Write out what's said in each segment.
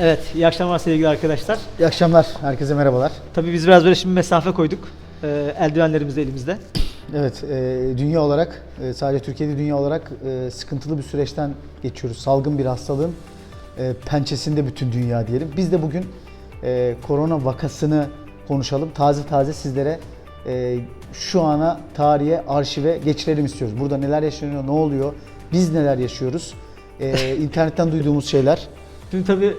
Evet, iyi akşamlar sevgili arkadaşlar. İyi akşamlar, herkese merhabalar. Tabii biz biraz böyle şimdi mesafe koyduk. Ee, eldivenlerimiz de elimizde. Evet, e, dünya olarak, e, sadece Türkiye'de dünya olarak e, sıkıntılı bir süreçten geçiyoruz. Salgın bir hastalığın e, pençesinde bütün dünya diyelim. Biz de bugün e, korona vakasını konuşalım. Taze taze sizlere e, şu ana, tarihe, arşive geçirelim istiyoruz. Burada neler yaşanıyor, ne oluyor, biz neler yaşıyoruz, e, internetten duyduğumuz şeyler. Şimdi tabii e,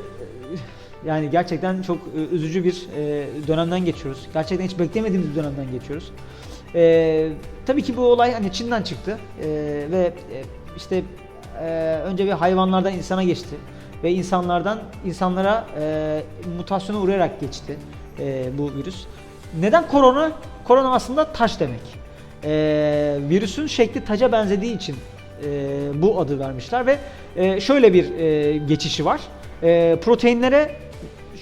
yani gerçekten çok e, üzücü bir e, dönemden geçiyoruz. Gerçekten hiç beklemediğimiz bir dönemden geçiyoruz. E, tabii ki bu olay hani Çin'den çıktı E, ve e, işte e, önce bir hayvanlardan insana geçti ve insanlardan insanlara e, mutasyona uğrayarak geçti e, bu virüs. Neden korona? Korona aslında taş demek. E, virüsün şekli taca benzediği için e, bu adı vermişler ve e, şöyle bir e, geçişi var. E, proteinlere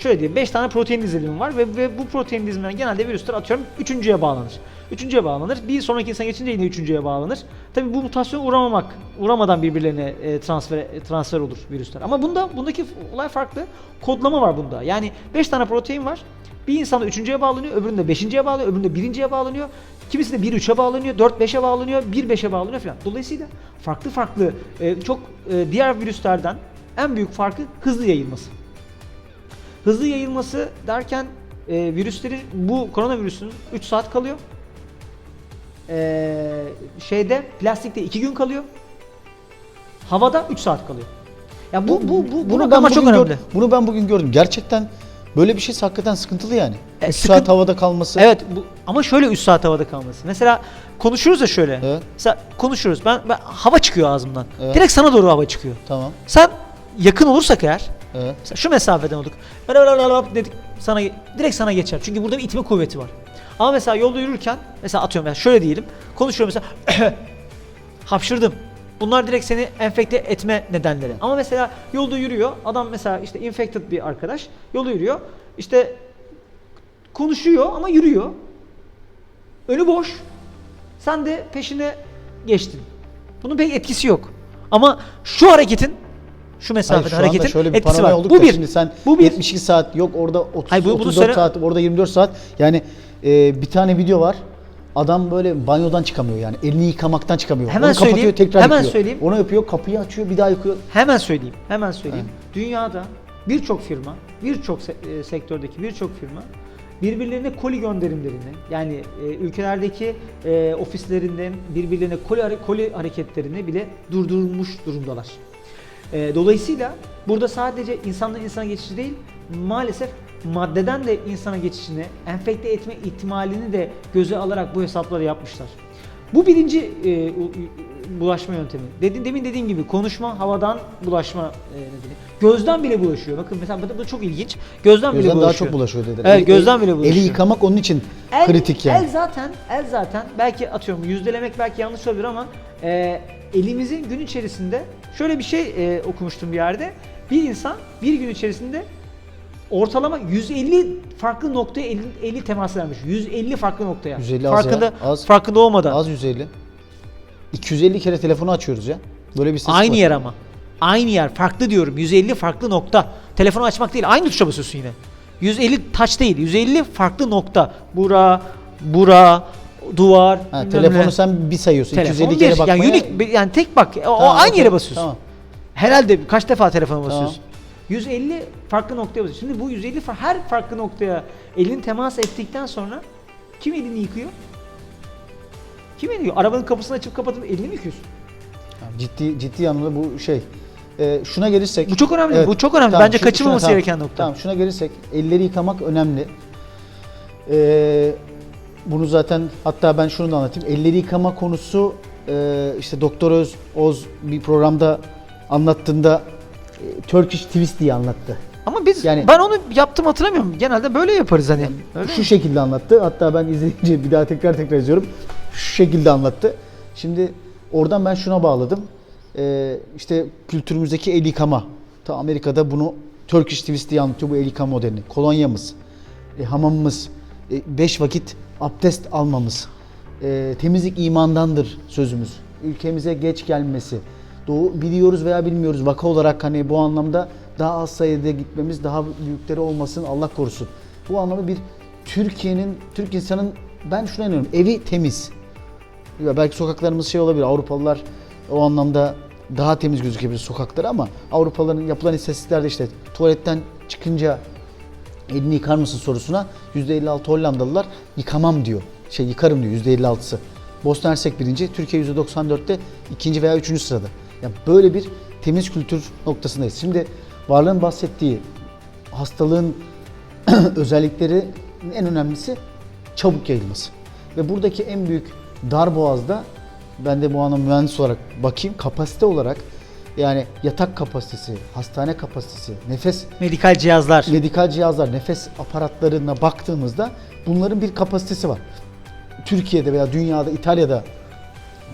şöyle diyeyim 5 tane protein dizilimi var ve, ve bu protein dizilimler genelde virüsler atıyorum üçüncüye bağlanır. Üçüncüye bağlanır. Bir sonraki insan geçince yine üçüncüye bağlanır. Tabi bu mutasyona uğramamak, uğramadan birbirlerine e, transfer e, transfer olur virüsler. Ama bunda bundaki olay farklı. Kodlama var bunda. Yani 5 tane protein var. Bir insanda üçüncüye bağlanıyor, öbüründe beşinciye bağlanıyor, öbüründe birinciye bağlanıyor. Kimisi de 1-3'e bağlanıyor, 4-5'e bağlanıyor, 1-5'e bağlanıyor falan. Dolayısıyla farklı farklı e, çok e, diğer virüslerden en büyük farkı hızlı yayılması. Hızlı yayılması derken e, virüslerin bu koronavirüsünün 3 saat kalıyor. E, şeyde plastikte 2 gün kalıyor. Havada 3 saat kalıyor. Ya bu bu bu bu ben ama çok önemli. bunu ben bugün gördüm. Gerçekten böyle bir şey hakikaten sıkıntılı yani. E, 3 sıkıntı- saat havada kalması. Evet bu, ama şöyle 3 saat havada kalması. Mesela konuşuruz ya şöyle. Evet. Mesela konuşuyoruz. Ben, ben hava çıkıyor ağzımdan. Evet. Direkt sana doğru hava çıkıyor. Tamam. Sen yakın olursak eğer Mesela şu mesafeden olduk. Dedik sana direkt sana geçer. Çünkü burada bir itme kuvveti var. Ama mesela yolda yürürken mesela atıyorum mesela şöyle diyelim. Konuşuyorum mesela hapşırdım. Bunlar direkt seni enfekte etme nedenleri. Ama mesela yolda yürüyor. Adam mesela işte infected bir arkadaş. Yolda yürüyor. İşte konuşuyor ama yürüyor. Önü boş. Sen de peşine geçtin. Bunun pek etkisi yok. Ama şu hareketin şu Hayır, mesafede anda hareketin şöyle bir etkisi var. Bu bir. şimdi sen bu bir. 72 saat yok orada 30, Hayır, bu- bunu 34 söyle- saat orada 24 saat yani e, bir tane video var. Adam böyle banyodan çıkamıyor yani elini yıkamaktan çıkamıyor. Hemen Onu kapatıyor söyleyeyim, tekrar hemen yıkıyor. söyleyeyim. Onu yapıyor kapıyı açıyor bir daha yıkıyor. Hemen söyleyeyim. Hemen söyleyeyim. Dünyada birçok firma, birçok e, sektördeki birçok firma birbirlerine koli gönderimlerini yani e, ülkelerdeki e, ofislerinden birbirlerine koli, koli hareketlerini bile durdurmuş durumdalar. E, dolayısıyla burada sadece insandan insana geçişi değil maalesef maddeden de insana geçişini enfekte etme ihtimalini de göze alarak bu hesapları yapmışlar. Bu birinci e, bulaşma yöntemi. Dedi, demin dediğim gibi konuşma havadan bulaşma e, nedeni. Gözden bile bulaşıyor. Bakın mesela bu da- çok ilginç. Gözden, bile Gözden daha bulaşıyor. çok bulaşıyor dedi. Evet, gözden bile bulaşıyor. Eli yıkamak onun için El, kritik yani. El zaten, el zaten belki atıyorum yüzdelemek belki yanlış olabilir ama e, elimizin gün içerisinde şöyle bir şey e, okumuştum bir yerde. Bir insan bir gün içerisinde ortalama 150 farklı noktaya 50, 50 temas edermiş. 150 farklı noktaya. 150 az farkında, ya, az. farkında olmadan. Az 150. 250 kere telefonu açıyoruz ya. Böyle bir ses Aynı var. yer ama. Aynı yer. Farklı diyorum. 150 farklı nokta. Telefonu açmak değil. Aynı tuşa basıyorsun yine. 150 touch değil. 150 farklı nokta. Bura, bura, duvar. Ha, bilmem telefonu ne. sen bir sayıyorsun. Telefon 250 bir. kere bakmaya. Yani unique bir- yani tek bak. O Tamam, aynı okey, yere basıyorsun. Tamam. Herhalde kaç defa telefona basıyorsun? 150 farklı noktaya basıyorsun. Şimdi bu 150 fa- her farklı noktaya elin temas ettikten sonra kim elini yıkıyor? Kim elini yıkıyor? Arabanın kapısını açıp kapatıp elini mi yıkıyorsun? Ciddi ciddi anlamda bu şey. Ee, şuna gelirsek. Bu çok önemli, bu çok önemli. Bence kaçırmaması tamam, gereken nokta. Tamam şuna gelirsek elleri yıkamak önemli. Ee, bunu zaten hatta ben şunu da anlatayım. Elleri yıkama konusu e, işte Doktor Öz Oz bir programda anlattığında e, Turkish Twist diye anlattı. Ama biz Yani- ben onu yaptım hatırlamıyorum. Genelde böyle yaparız hani. Öyle şu mi? şekilde anlattı. Hatta ben izleyince bir daha tekrar tekrar izliyorum. Şu şekilde anlattı. Şimdi oradan ben şuna bağladım. Ee, işte kültürümüzdeki el yıkama. Ta Amerika'da bunu Turkish Twist diye anlatıyor bu el yıkama modelini. Kolonyamız, e, hamamımız, e, beş vakit abdest almamız, e, temizlik imandandır sözümüz. Ülkemize geç gelmesi. Doğu biliyoruz veya bilmiyoruz vaka olarak hani bu anlamda daha az sayıda gitmemiz, daha büyükleri olmasın Allah korusun. Bu anlamda bir Türkiye'nin, Türk insanın ben şuna inanıyorum. Evi temiz. Ya belki sokaklarımız şey olabilir. Avrupalılar o anlamda daha temiz gözükebilir sokakları ama Avrupalıların yapılan istatistiklerde işte tuvaletten çıkınca elini yıkar mısın sorusuna %56 Hollandalılar yıkamam diyor. Şey yıkarım diyor %56'sı. Bosna Hersek birinci, Türkiye %94'te ikinci veya üçüncü sırada. Yani böyle bir temiz kültür noktasındayız. Şimdi varlığın bahsettiği hastalığın özellikleri en önemlisi çabuk yayılması. Ve buradaki en büyük dar boğazda ben de bu anlamda mühendis olarak bakayım kapasite olarak yani yatak kapasitesi, hastane kapasitesi, nefes Medikal cihazlar. medikal cihazlar, nefes aparatlarına baktığımızda bunların bir kapasitesi var. Türkiye'de veya dünyada, İtalya'da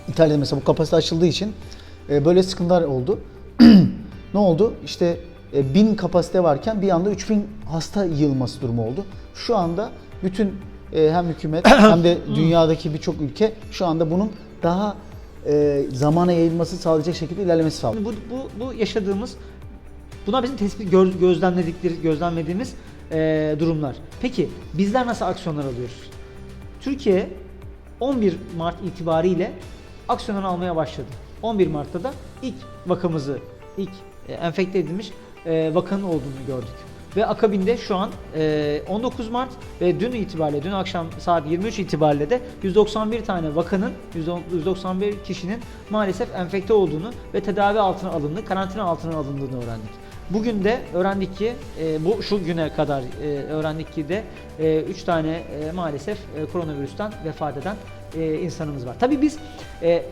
İtalya'da mesela bu kapasite açıldığı için e, böyle sıkıntılar oldu. ne oldu? İşte e, 1000 kapasite varken bir anda 3000 hasta yığılması durumu oldu. Şu anda bütün e, hem hükümet hem de dünyadaki birçok ülke şu anda bunun daha e, zamana yayılması sağlayacak şekilde ilerlemesi sağlıyor. Bu, bu, bu yaşadığımız, bunlar bizim tespit gör- gözlemledikleri, gözlemlediğimiz eee, durumlar. Peki bizler nasıl aksiyonlar alıyoruz? Türkiye 11 Mart itibariyle aksiyonlar almaya başladı. 11 Mart'ta da ilk vakamızı, ilk e, enfekte edilmiş e, vakanın olduğunu gördük. Ve akabinde şu an e, 19 Mart ve dün itibariyle, dün akşam saat 23 itibariyle de 191 tane vakanın, 110 191 kişinin maalesef enfekte olduğunu ve tedavi altına alındı, karantina altına alındığını öğrendik. Bugün de öğrendik ki e, bu şu güne kadar e, öğrendik ki de 3 tane e, maalesef e, koronavirüsten vefat eden e, insanımız var. Tabii biz e,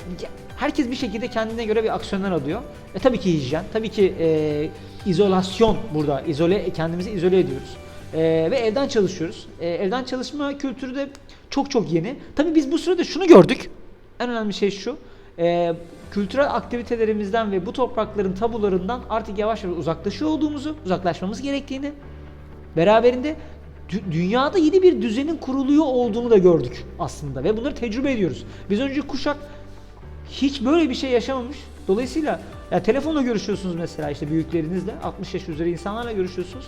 herkes bir şekilde kendine göre bir aksiyonlar alıyor. E, tabii ki hijyen, tabii ki e, izolasyon burada. izole kendimizi izole ediyoruz. E, ve evden çalışıyoruz. E, evden çalışma kültürü de çok çok yeni. Tabii biz bu sırada şunu gördük. En önemli şey şu. e, kültürel aktivitelerimizden ve bu toprakların tabularından artık yavaş yavaş uzaklaşıyor olduğumuzu, uzaklaşmamız gerektiğini, beraberinde dü- dünyada yeni bir düzenin kuruluyor olduğunu da gördük aslında ve bunları tecrübe ediyoruz. Biz önceki kuşak hiç böyle bir şey yaşamamış. Dolayısıyla ya telefonla görüşüyorsunuz mesela işte büyüklerinizle 60 yaş üzeri insanlarla görüşüyorsunuz.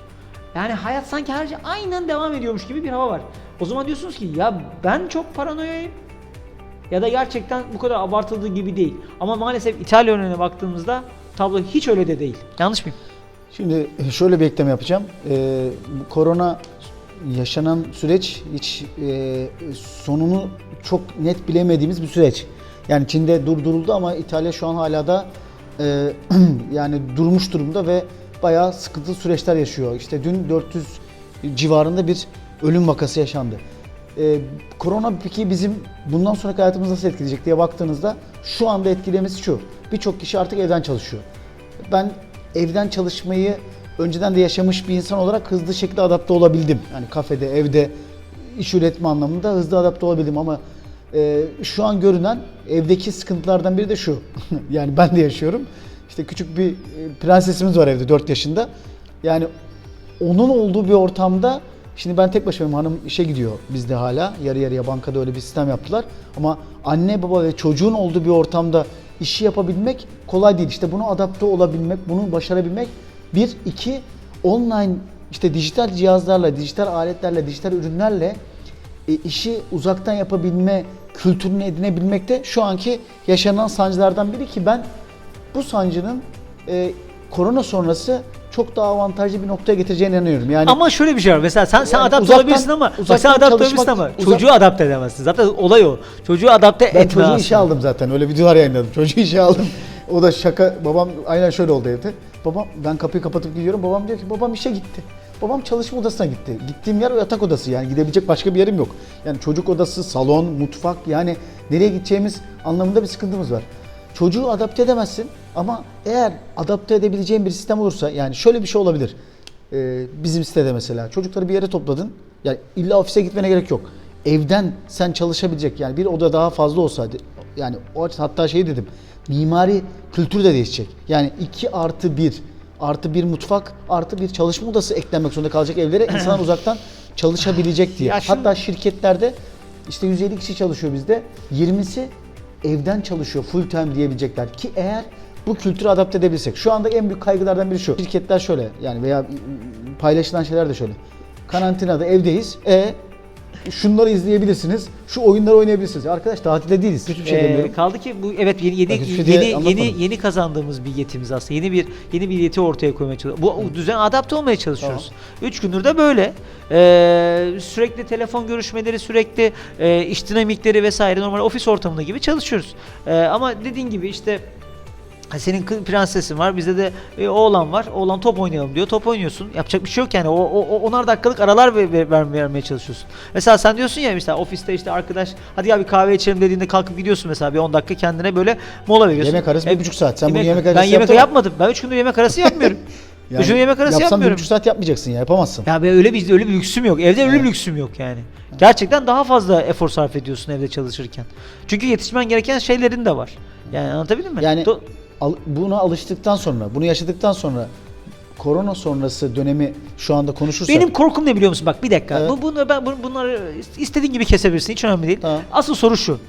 Yani hayat sanki her şey aynen devam ediyormuş gibi bir hava var. O zaman diyorsunuz ki ya ben çok paranoyayım ya da gerçekten bu kadar abartıldığı gibi değil. Ama maalesef İtalya örneğine baktığımızda tablo hiç öyle de değil. Yanlış mıyım? Şimdi şöyle bir ekleme yapacağım. Ee, bu korona yaşanan süreç hiç e, sonunu çok net bilemediğimiz bir süreç. Yani Çin'de durduruldu ama İtalya şu an hala da e, yani durmuş durumda ve bayağı sıkıntılı süreçler yaşıyor. İşte dün 400 civarında bir ölüm vakası yaşandı. Ee, korona peki bizim bundan sonraki hayatımızı nasıl etkileyecek diye baktığınızda şu anda etkilemesi şu. Birçok kişi artık evden çalışıyor. Ben evden çalışmayı önceden de yaşamış bir insan olarak hızlı şekilde adapte olabildim. Yani kafede, evde iş üretme anlamında hızlı adapte olabildim ama e, şu an görünen evdeki sıkıntılardan biri de şu. yani ben de yaşıyorum. İşte küçük bir e, prensesimiz var evde 4 yaşında. Yani onun olduğu bir ortamda şimdi ben tek başımayım hanım işe gidiyor bizde hala yarı yarıya bankada öyle bir sistem yaptılar ama anne baba ve çocuğun olduğu bir ortamda işi yapabilmek kolay değil işte bunu adapte olabilmek bunu başarabilmek bir iki online işte dijital cihazlarla dijital aletlerle dijital ürünlerle e, işi uzaktan yapabilme kültürünü edinebilmek de şu anki yaşanan sancılardan biri ki ben bu sancının e, korona sonrası çok daha avantajlı bir noktaya getireceğine inanıyorum. Yani Ama şöyle bir şey var. Mesela sen sen Yani adapte uzaktan- olabilirsin ama bak sen adapte olabilirsin ama uzak- çocuğu adapte edemezsin. Zaten olay o. Çocuğu adapte ben etme çocuğu aslında. işe aldım zaten. Öyle videolar yayınladım. Çocuğu işe aldım. O da şaka. Babam aynen şöyle oldu evde. Babam ben kapıyı kapatıp gidiyorum. Babam diyor ki babam işe gitti. Babam çalışma odasına gitti. Gittiğim yer yatak odası yani gidebilecek başka bir yerim yok. Yani çocuk odası, salon, mutfak yani nereye gideceğimiz anlamında bir sıkıntımız var. Çocuğu adapte edemezsin ama eğer adapte edebileceğin bir sistem olursa yani şöyle bir şey olabilir. Ee, bizim sitede mesela çocukları bir yere topladın. Yani illa ofise gitmene gerek yok. Evden sen çalışabilecek yani bir oda daha fazla olsaydı yani o hatta şey dedim mimari kültür de değişecek. Yani 2 artı 1 artı bir mutfak artı bir çalışma odası eklenmek zorunda kalacak evlere insanlar uzaktan çalışabilecek diye. Ya şimdi- Hatta şirketlerde işte 150 kişi çalışıyor bizde 20'si evden çalışıyor full time diyebilecekler ki eğer bu kültürü adapte edebilsek. Şu anda en büyük kaygılardan biri şu. Şirketler şöyle yani veya paylaşılan şeyler de şöyle. Karantinada evdeyiz. E şunları izleyebilirsiniz. Şu oyunları oynayabilirsiniz. Arkadaş tatilde değiliz. Hiçbir şey Ee, kaldı ki bu evet yeni yeni Bak, hiçbir şey yeni, yeni anlatmadım. yeni kazandığımız bir yetimiz aslında. Yeni bir yeni bir yeti ortaya koymaya çalışıyoruz. Bu düzen adapte olmaya çalışıyoruz. Üç gündür de böyle. Ee, sürekli telefon görüşmeleri, sürekli e, iş dinamikleri vesaire normal ofis ortamında gibi çalışıyoruz. Ee, ama dediğin gibi işte Senin prensesin var, bizde de e, oğlan var. Oğlan top oynayalım diyor. Top oynuyorsun. Yapacak bir şey yok yani. O, o, onar dakikalık aralar ver, ver- ver- vermeye çalışıyorsun. Mesela sen diyorsun ya mesela ofiste işte arkadaş hadi ya bir kahve içelim dediğinde kalkıp gidiyorsun mesela bir 10 dakika kendine böyle mola veriyorsun. Yemek arası E, bir buçuk saat. Sen bunu yemek Ben arası yemek yaptın mı? yapmadım. Ben 3 gündür yemek arası yapmıyorum. Yani Üçüncü yemek arası yapsan yapmıyorum. buçuk saat yapmayacaksın ya yapamazsın. Ya ben öyle bir öyle bir lüksüm yok. Evde öyle bir lüksüm yok yani. Gerçekten daha fazla efor sarf ediyorsun evde çalışırken. Çünkü yetişmen gereken şeylerin de var. Yani anlatabildim mi? Yani Do- al- buna alıştıktan sonra, bunu yaşadıktan sonra korona sonrası dönemi şu anda konuşursak Benim korkum ne biliyor musun? Bak bir dakika. Evet. Bu bunu ben bunu- bunları istediğin gibi kesebilirsin. Hiç önemli değil. Tamam. Asıl soru şu.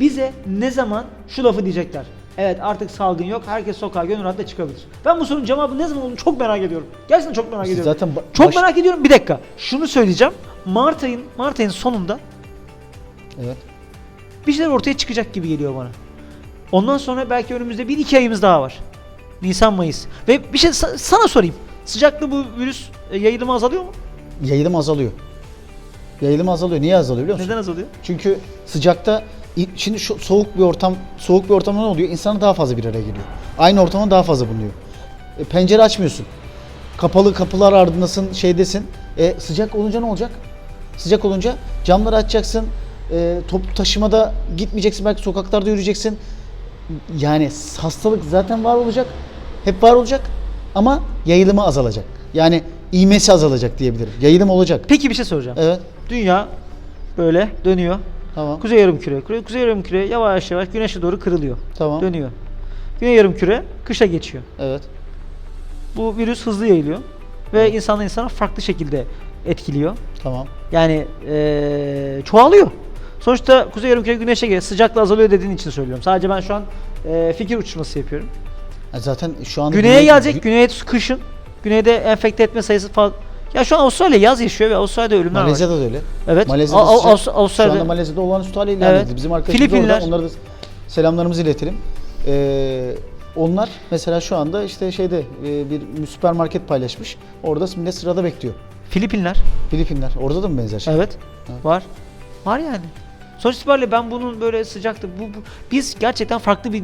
Bize ne zaman şu lafı diyecekler? Evet artık salgın yok. Herkes sokağa gönül rahatla çıkabilir. Ben bu sorunun cevabı ne zaman olduğunu çok merak ediyorum. Gerçekten çok merak Siz ediyorum. zaten çok baş- merak ediyorum. Bir dakika. Şunu söyleyeceğim. Mart ayın Mart ayın sonunda evet. bir şeyler ortaya çıkacak gibi geliyor bana. Ondan sonra belki önümüzde bir iki ayımız daha var. Nisan Mayıs. Ve bir şey sa- sana sorayım. Sıcaklığı bu virüs e, yayılımı azalıyor mu? Yayılım azalıyor. Yayılım azalıyor. Niye azalıyor biliyor musun? Neden azalıyor? Çünkü sıcakta şimdi şu soğuk bir ortam soğuk bir ortamda ne oluyor? İnsanlar daha fazla bir araya geliyor. Aynı ortamda daha fazla bulunuyor. E, pencere açmıyorsun. Kapalı kapılar ardındasın, şeydesin. E, sıcak olunca ne olacak? Sıcak olunca camları açacaksın. E, toplu taşımada gitmeyeceksin. Belki sokaklarda yürüyeceksin. Yani hastalık zaten var olacak. Hep var olacak. Ama yayılımı azalacak. Yani iğmesi azalacak diyebilirim. Yayılım olacak. Peki bir şey soracağım. Evet. Dünya böyle dönüyor. Tamam. Kuzey yarımküre. Kuzey, yarımküre yavaş yavaş güneşe doğru kırılıyor. Tamam. Dönüyor. Güney yarımküre kışa geçiyor. Evet. Bu virüs hızlı yayılıyor ve insandan insana farklı şekilde etkiliyor. Tamam. Yani eee, çoğalıyor. Sonuçta kuzey yarımküre güneşe geliyor. Sıcaklığı azalıyor dediğin için söylüyorum. Sadece ben şu an eee, fikir uçuşması yapıyorum. Ya Zaten şu anda Güneye güney- gelecek. gü- Güneye kışın. Güneyde enfekte etme sayısı fazla. Ya şu an Avustralya yaz yaşıyor ve Avustralya'da ölümler var. Malezya'da da öyle. Evet. Malezya'da Al- al- sıcak. Avustralya'da- Şu anda Malezya'da olağanüstü hale ilan Evet. Bizim arkadaşımız Filipinler. orada. Onlara da selamlarımızı iletelim. Ee, onlar mesela şu anda işte şeyde e, bir süpermarket paylaşmış. Orada millet sırada bekliyor. Filipinler. Filipinler. Orada da mı benzer şey? Evet. Var. Var yani. Sonuç itibariyle ben bunun böyle sıcaktı. Bu, bu biz gerçekten farklı bir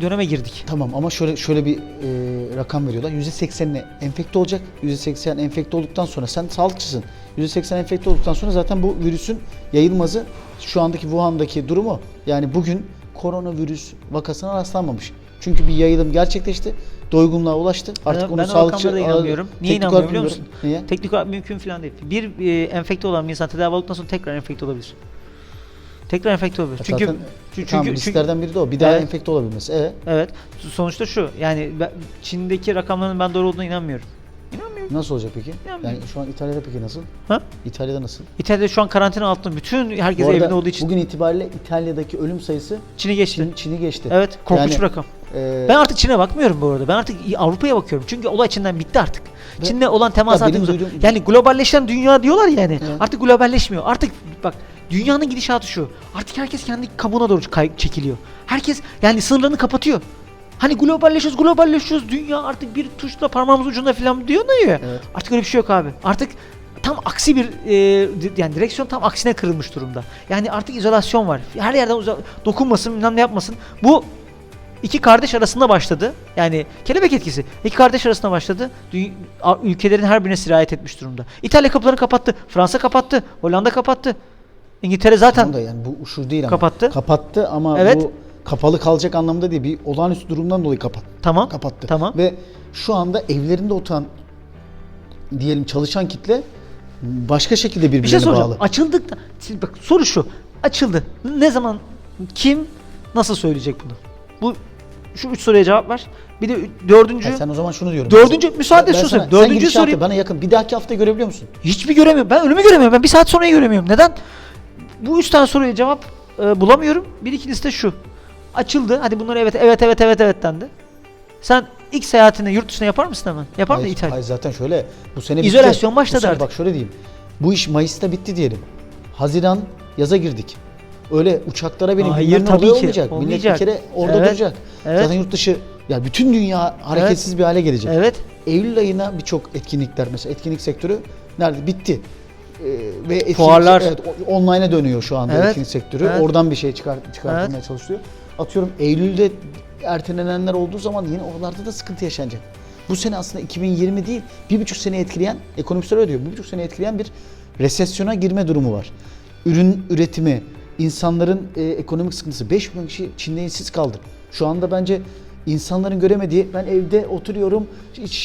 döneme girdik. Tamam ama şöyle şöyle bir e, rakam veriyorlar. %80'ine enfekte olacak. %80 enfekte olduktan sonra sen sağlıkçısın. %80 enfekte olduktan sonra zaten bu virüsün yayılması şu andaki Wuhan'daki durumu yani bugün koronavirüs vakasına rastlanmamış. Çünkü bir yayılım gerçekleşti. Doygunluğa ulaştı. Artık ben, onu ben sağlıkçı da inanmıyorum. Niye teknik inanmıyorum biliyor musun? Niye? Teknik olarak mümkün falan değil. Bir e, enfekte olan bir insan tedavi olduktan sonra tekrar enfekte olabilir. Tekrar enfekte olabilir. Çünkü Zaten, çünkü, tamam, çünkü- risklerden biri de o. Bir daha Evet. enfekte olabilmesi. Evet. evet. Sonuçta şu. Yani ben- Çin'deki rakamların ben doğru olduğuna inanmıyorum. İnanmıyorum. Nasıl olacak peki? Yani- şu an İtalya'da peki nasıl? Ha? İtalya'da nasıl? İtalya'da şu an karantina altında. Bütün herkes Bu arada evinde olduğu için Bugün itibariyle İtalya'daki ölüm sayısı Çin'i geçti. Çin, Çin'i geçti. Evet, korkunç Yani, bir rakam. e, Ben artık Çin'e bakmıyorum bu arada. Ben artık Avrupa'ya bakıyorum. Çünkü olay Çin'den bitti artık. Çin'le olan o. duyduğum- Yani globalleşen dünya diyorlar ya yani. Evet. Artık globalleşmiyor. Artık bak dünyanın gidişatı şu. Artık herkes kendi kabuğuna doğru çekiliyor. Herkes yani sınırlarını kapatıyor. Hani globalleşiyoruz, globalleşiyoruz. Dünya artık bir tuşla parmağımız ucunda falan diyor ne ya. Evet. Artık öyle bir şey yok abi. Artık tam aksi bir e, yani direksiyon tam aksine kırılmış durumda. Yani artık izolasyon var. Her yerden uza- dokunmasın, bilmem ne yapmasın. Bu iki kardeş arasında başladı. Yani kelebek etkisi. İki kardeş arasında başladı. Dü- ülkelerin her birine sirayet etmiş durumda. İtalya kapılarını kapattı. Fransa kapattı. Hollanda kapattı. İngiltere zaten Tamam da yani bu şu değil ama. Kapattı. Kapattı ama Evet. bu kapalı kalacak anlamda değil. Bir olağanüstü durumdan dolayı kapat, tamam. kapattı. Tamam. Ve şu anda evlerinde oturan diyelim çalışan kitle başka şekilde birbirine Bir şey soracağım. bağlı. Açıldık da Şimdi bak soru şu. Açıldı. Ne zaman kim nasıl söyleyecek bunu? Bu şu üç soruya cevap ver. Bir de ü- dördüncü Ha, sen o zaman şunu diyorum. Dördüncü- müsaade Ben şunu sana- söyleyeyim. sen Dördüncü gidişatı soruyu- bana yakın. Bir dahaki hafta görebiliyor musun? hiçbir göremiyorum. Ben önümü göremiyorum. Ben bir saat sonrayı göremiyorum. Neden? Bu üç tane soruya cevap e, bulamıyorum. Bir ikincisi de şu. Açıldı. Hadi bunları evet evet evet evet evet dendi. Sen ilk seyahatini yurt dışına yapar mısın hemen? Yapar Hayır, İtalya? hayır, zaten şöyle bu sene İzolasyon bitti. başladı Bu sene artık. Bak şöyle diyeyim. Bu iş Mayıs'ta bitti diyelim. Haziran yaza girdik. Öyle uçaklara benim Hayır, bilmem ne tabii oluyor ki. olmayacak. Millet Olmayacak. bir kere orada Evet, duracak. evet. Zaten yurt dışı ya bütün dünya hareketsiz bir hale gelecek. Evet. Eylül ayına birçok etkinlikler mesela etkinlik sektörü nerede bitti. Ee, ve etkinlik, Fuarlar. evet, online'a dönüyor şu anda Evet, etkinlik sektörü. evet. Oradan bir şey çıkar, çıkartılmaya çalışılıyor. Atıyorum Eylül'de ertelenenler olduğu zaman yine oralarda da sıkıntı yaşanacak. Bu sene aslında 2020 değil, bir buçuk sene etkileyen, ekonomistler öyle diyor, bir buçuk sene etkileyen bir resesyona girme durumu var. Ürün üretimi, insanların e, ekonomik sıkıntısı. 5 milyon kişi Çin'de işsiz kaldı. Şu anda bence insanların göremediği, ben evde oturuyorum,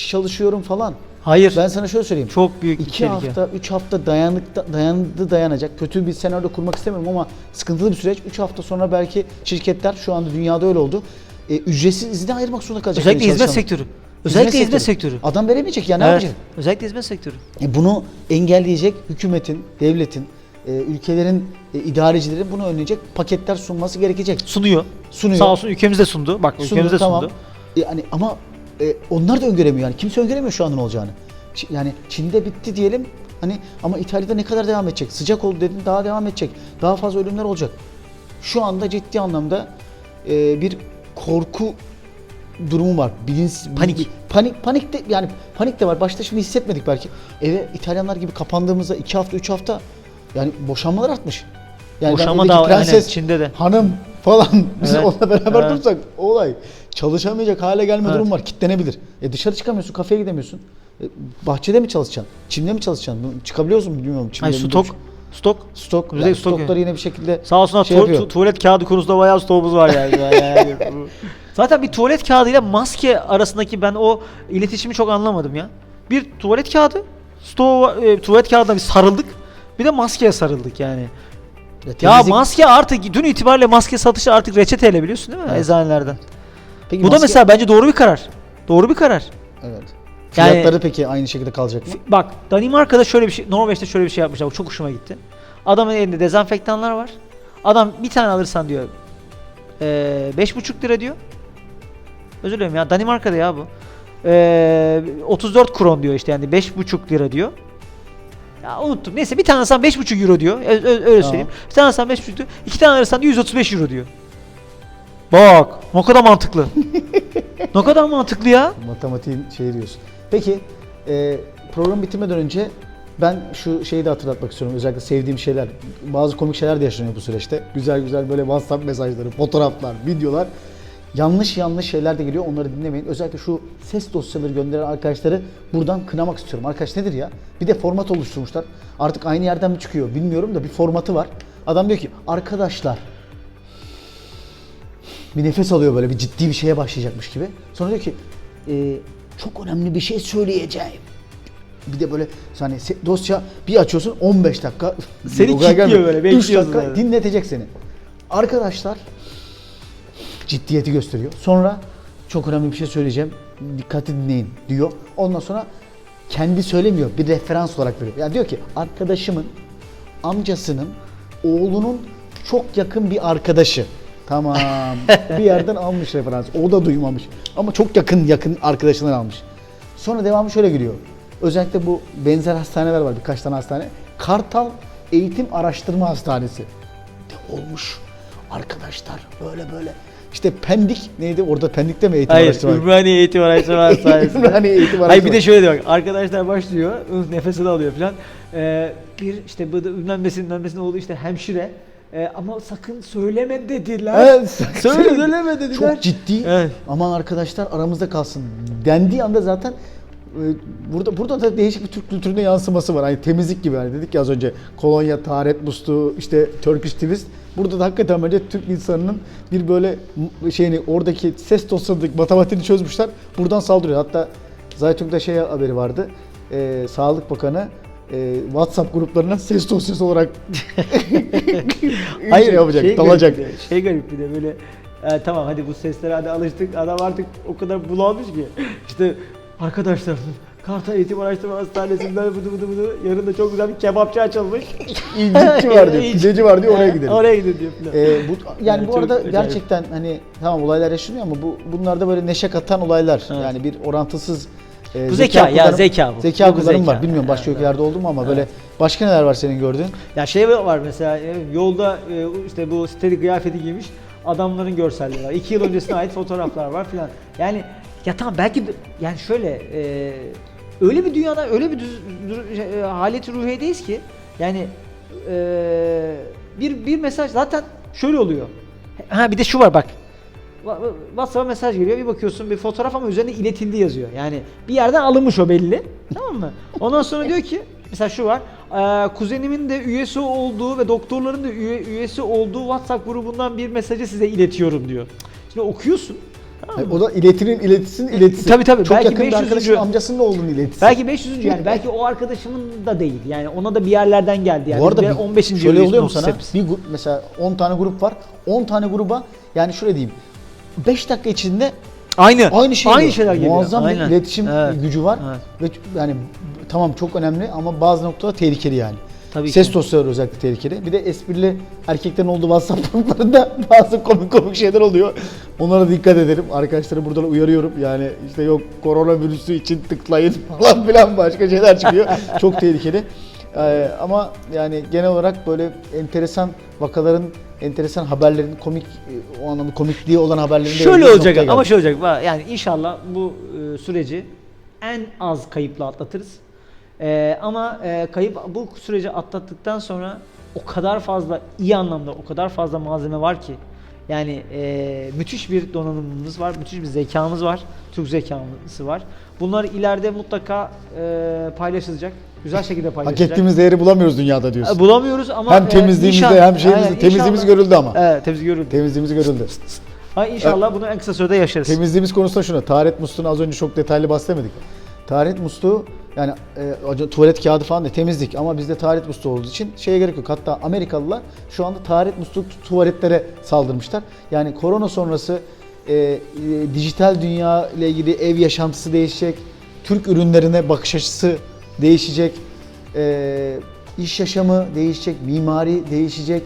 çalışıyorum falan. Hayır. Ben sana şöyle söyleyeyim. Çok büyük bir 2 tehlike. hafta, 3 hafta dayanıkta, dayandı dayanacak. Kötü bir senaryo kurmak istemiyorum ama sıkıntılı bir süreç. 3 hafta sonra belki şirketler şu anda dünyada öyle oldu. E, ücretsiz izne ayırmak zorunda kalacak. Özellikle yani hizmet sektörü. Özellikle hizmet sektörü. Adam veremeyecek ya ne Evet. yapacak? Özellikle hizmet sektörü. E, bunu engelleyecek hükümetin, devletin, e, ülkelerin e, idarecilerin bunu önleyecek paketler sunması gerekecek. Sunuyor. Sunuyor. Sağ olsun ülkemizde sundu. Bak Sundu, ülkemizde tamam. sundu. Yani ama e, onlar da öngöremiyor yani. Kimse öngöremiyor şu anda ne olacağını. Ç- Yani Çin'de bitti diyelim. Hani ama İtalya'da ne kadar devam edecek? Sıcak oldu dedin daha devam edecek. Daha fazla ölümler olacak. Şu anda ciddi anlamda e, bir korku durumu var. Bilinç, Panik. Panik, panik de yani panik de var. Başta şimdi hissetmedik belki. Eve İtalyanlar gibi kapandığımızda iki hafta, üç hafta yani boşanmalar artmış. Yani ben Boşanma evdeki da aynen Çin'de de. hanım falan bizim Evet, onunla beraber evet. dursak olay çalışamayacak hale gelme Evet. durum var. Kitlenebilir. E dışarı çıkamıyorsun, kafeye gidemiyorsun. E, bahçede mi çalışacaksın? Çimde mi çalışacaksın? Çıkabiliyorsun mu bilmiyorum. Çimde Ay mi? stok. Stok. Stok. Yani stok stokları yine bir şekilde Sağ olsunlar şey tu- tuvalet kağıdı konusunda bayağı stoğumuz var yani. Zaten bir tuvalet kağıdıyla maske arasındaki ben o iletişimi çok anlamadım ya. Bir tuvalet kağıdı, stoğu, e, tuvalet kağıdına bir sarıldık. Bir de maskeye sarıldık yani. Ya Ya temizlik- maske artık dün itibariyle maske satışı artık reçeteyle biliyorsun değil mi Evet. eczanelerden. Peki Bu da maske- mesela bence doğru bir karar. Doğru bir karar. Evet. Yani- Fiyatları peki aynı şekilde kalacak mı? Bak Danimarka'da şöyle bir şey, Norveç'te şöyle bir şey yapmışlar. Bu çok hoşuma gitti. Adamın elinde dezenfektanlar var. Adam bir tane alırsan diyor eee, beş buçuk lira diyor. Özür dilerim ya Danimarka'da ya bu. Eee 34 kron diyor işte yani beş buçuk lira diyor. Ya unuttum. Neyse bir tane alırsan beş buçuk euro diyor. Ö- ö- öyle söyleyeyim. Bir tane alırsan beş buçuk diyor. İki tane alırsan da 135 euro diyor. Bak ne kadar mantıklı. ne kadar mantıklı ya. Matematiğin şeyi diyorsun. Peki e, program bitirmeden önce ben şu şeyi de hatırlatmak istiyorum. Özellikle sevdiğim şeyler, bazı komik şeyler de yaşanıyor bu süreçte. Güzel güzel böyle WhatsApp mesajları, fotoğraflar, videolar. Yanlış yanlış şeyler de geliyor. Onları dinlemeyin. Özellikle şu ses dosyaları gönderen arkadaşları buradan kınamak istiyorum. Arkadaş nedir ya? Bir de format oluşturmuşlar. Artık aynı yerden mi çıkıyor bilmiyorum da bir formatı var. Adam diyor ki arkadaşlar bir nefes alıyor böyle bir ciddi bir şeye başlayacakmış gibi. Sonra diyor ki "Ee, çok önemli bir şey söyleyeceğim. Bir de böyle hani dosya bir açıyorsun 15 dakika. Seni kilitliyor böyle, Üç bekliyorsun dakika yani. dinletecek seni. Arkadaşlar ciddiyeti gösteriyor. Sonra çok önemli bir şey söyleyeceğim. Dikkatli dinleyin diyor. Ondan sonra kendi söylemiyor. Bir referans olarak veriyor. Ya diyor ki arkadaşımın amcasının oğlunun çok yakın bir arkadaşı. Tamam. bir yerden almış referans. O da duymamış. Ama çok yakın yakın arkadaşından almış. Sonra devamı şöyle geliyor. Özellikle bu benzer hastaneler var birkaç tane hastane. Kartal Eğitim Araştırma Hastanesi. De olmuş. Arkadaşlar böyle böyle. İşte Pendik neydi? Orada Pendik'te mi eğitim Hayır, araştırma? Ümraniye Eğitim Araştırma Hastanesi. Ümraniye Eğitim Hayır bir Araştırma. de şöyle diyor arkadaşlar başlıyor, ıh, nefesini alıyor falan. Ee, bir işte bu da bilmem nesinin oğlu işte hemşire. Ee, ama sakın söyleme dediler. Evet, Söyle söyleme dediler. Çok ciddi. Evet. Aman arkadaşlar aramızda kalsın dendiği anda zaten e, burada burada da değişik bir Türk kültürüne yansıması var. Hani temizlik gibi hani dedik ya az önce kolonya, taharet musluğu, işte Turkish twist. Burada da hakikaten bence Türk insanının bir böyle şeyini oradaki ses dosyadık matematiğini çözmüşler. Buradan saldırıyor. Hatta Zaytung'da şey haberi vardı. E, Sağlık Bakanı e, WhatsApp gruplarına ses dosyası olarak Hayır şey yapacak, şey dalacak. Garip de, şey garip bir de böyle e, tamam hadi bu seslere hadi alıştık adam artık o kadar bulanmış ki işte arkadaşlar Kartal Eğitim Araştırma Hastanesi'nden bıdı bıdı bıdı. Yarın da çok güzel bir kebapçı açılmış. İncikçi var diyor, pideci var diyor oraya gidelim. Oraya gidin diyor falan. Ee, bu, yani Yani bu arada acayip. gerçekten hani tamam olaylar yaşanıyor ama bu bunlarda böyle neşe katan olaylar. Evet. Yani bir orantısız e, Bu zeka, ya, kullanım- zeka bu. Zeka Bu kullanım zeka. var. Bilmiyorum başka Evet, ülkelerde oldu mu ama böyle başka neler var senin gördüğün? Ya şey var mesela e, yolda e, işte bu steri kıyafeti giymiş adamların görselleri var. İki yıl öncesine ait fotoğraflar var filan. Yani ya tamam belki de- yani şöyle e, öyle bir dünyada öyle bir düz, düz- e, haleti ruhiyedeyiz ki yani e, bir bir mesaj zaten şöyle oluyor. Ha bir de şu var bak. WhatsApp'a mesaj geliyor bir bakıyorsun bir fotoğraf ama üzerinde iletildi yazıyor. Yani bir yerden alınmış o belli. tamam mı? Ondan sonra diyor ki mesela şu var. kuzenimin de üyesi olduğu ve doktorların da üye, üyesi olduğu WhatsApp grubundan bir mesajı size iletiyorum diyor. Şimdi okuyorsun. Tamam? Yani o da iletinin iletisinin iletisi. Tabii, tabii. Çok Belki yakın bir 500. arkadaşın amcasının oğlunun iletisi. Belki 500. yani belki o arkadaşımın da değil. Yani ona da bir yerlerden geldi yani. Bu arada bir- 15. şöyle oluyor mu sana? Bir grup mesela 10 tane grup var. 10 tane gruba yani şöyle diyeyim. 5 dakika içinde Aynı. aynı şey Aynı şeyler geliyor. Muazzam Aynen. bir iletişim Evet. gücü var. Ve yani tamam çok önemli ama bazı noktada tehlikeli yani. Tabii Ses ki. dosyaları özellikle tehlikeli. Bir de esprili erkeklerin olduğu WhatsApp gruplarında bazı komik komik şeyler oluyor. Onlara dikkat edelim. Arkadaşları buradan uyarıyorum. Yani işte yok koronavirüsü için tıklayın falan filan başka şeyler çıkıyor. Çok tehlikeli. Ee, ama yani genel olarak böyle enteresan vakaların, enteresan haberlerin komik e, o anlamda komikliği olan haberlerin de Şöyle olacak ama şöyle olacak. Yani inşallah bu e, süreci en az kayıpla atlatırız. E, ama e, kayıp bu süreci atlattıktan sonra o kadar fazla iyi anlamda o kadar fazla malzeme var ki yani e, müthiş bir donanımımız var, müthiş bir zekamız var, Türk zekamız var. Bunlar ileride mutlaka e, paylaşılacak, güzel şekilde Hak paylaşılacak. ettiğimiz değeri bulamıyoruz dünyada diyorsun. E, bulamıyoruz ama hem e, temizliğimizde hem şeyimizde Aynen, temizliğimiz inşallah- görüldü ama. Evet, temizlik görüldü. Temizliğimiz görüldü. Ha, inşallah bunu en kısa sürede yaşarız. Temizliğimiz konusunda şuna. Taharet musluğunu az önce çok detaylı bahsedemedik. Taharet musluğu yani e, tuvalet kağıdı falan da temizlik ama bizde taharet musluğu olduğu için şeye gerek yok. Hatta Amerikalılar şu anda taharet musluğu tuvaletlere saldırmışlar. Yani korona sonrası e, e, dijital dünya ile ilgili ev yaşantısı değişecek. Türk ürünlerine bakış açısı değişecek. E, iş yaşamı değişecek, mimari değişecek.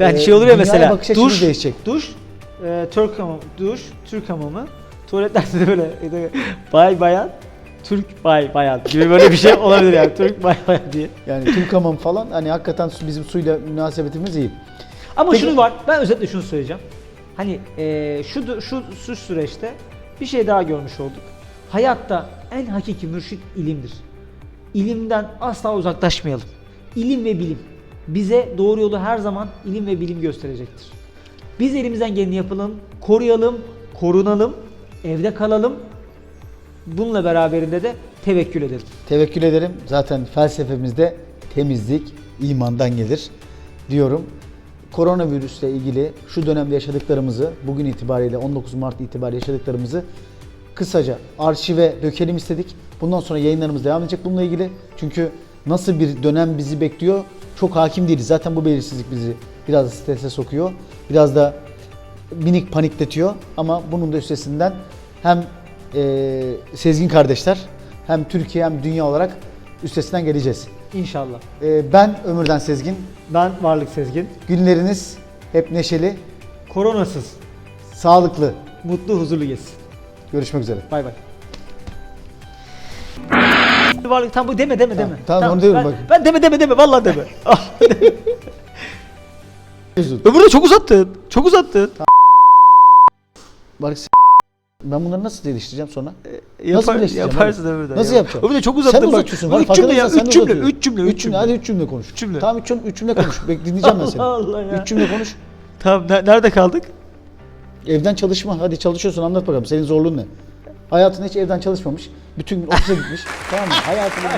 Ben E, şey olur ya mesela duş, değişecek. duş, e, Türk hamamı, duş, Türk hamamı, tuvaletlerde de böyle bay bayan, Türk bay bayan gibi böyle bir şey olabilir yani Türk bay bayan diye. Yani Türk hamam falan hani hakikaten su, bizim suyla münasebetimiz iyi. Ama Peki- şunu var, ben özetle şunu söyleyeceğim. Hani e, şu şu şu süreçte bir şey daha görmüş olduk. Hayatta en hakiki mürşit ilimdir. İlimden asla uzaklaşmayalım. İlim ve bilim bize doğru yolu her zaman ilim ve bilim gösterecektir. Biz elimizden geleni yapalım, koruyalım, korunalım, evde kalalım. Bununla beraberinde de tevekkül edelim. Tevekkül ederim. Zaten felsefemizde temizlik imandan gelir diyorum. Koronavirüsle ilgili şu dönemde yaşadıklarımızı, bugün itibariyle 19 Mart itibariyle yaşadıklarımızı kısaca arşive dökelim istedik. Bundan sonra yayınlarımız devam edecek bununla ilgili. Çünkü nasıl bir dönem bizi bekliyor çok hakim değiliz. Zaten bu belirsizlik bizi biraz da strese sokuyor. Biraz da minik panikletiyor ama bunun da üstesinden hem eee, Sezgin kardeşler hem Türkiye hem dünya olarak üstesinden geleceğiz. İnşallah. Eee, ben Ömürden Sezgin. Ben Varlık Sezgin. Günleriniz hep neşeli, Koronasız, sağlıklı. mutlu, huzurlu geçsin. Görüşmek üzere. Bay bay. Varlık tam bu deme deme deme. tamam, onu diyorum ben, bak. Ben deme deme deme vallahi deme. Ah, Üzül. Öbürü de çok uzattın. Çok uzattın. Bak ben bunları nasıl değiştireceğim sonra? Yapar, birleştireceğim yaparsın de. Nasıl ya. yapacağım? Öbürü de çok uzattın Sen bak. uzatıyorsun. Üç cümle ya. Üç cümle. Üç cümle. Üç cümle. Hadi üç cümle konuş. Üç cümle. Tamam üç cümle, üç cümle konuş. Bek dinleyeceğim ben seni. Allah Allah ya. Üç cümle konuş. Tamam ne- nerede kaldık? Evden çalışma. Hadi çalışıyorsun anlat bakalım. Senin zorluğun ne? Hayatında hiç evden çalışmamış. Bütün gün ofise gitmiş. tamam mı? Hayatında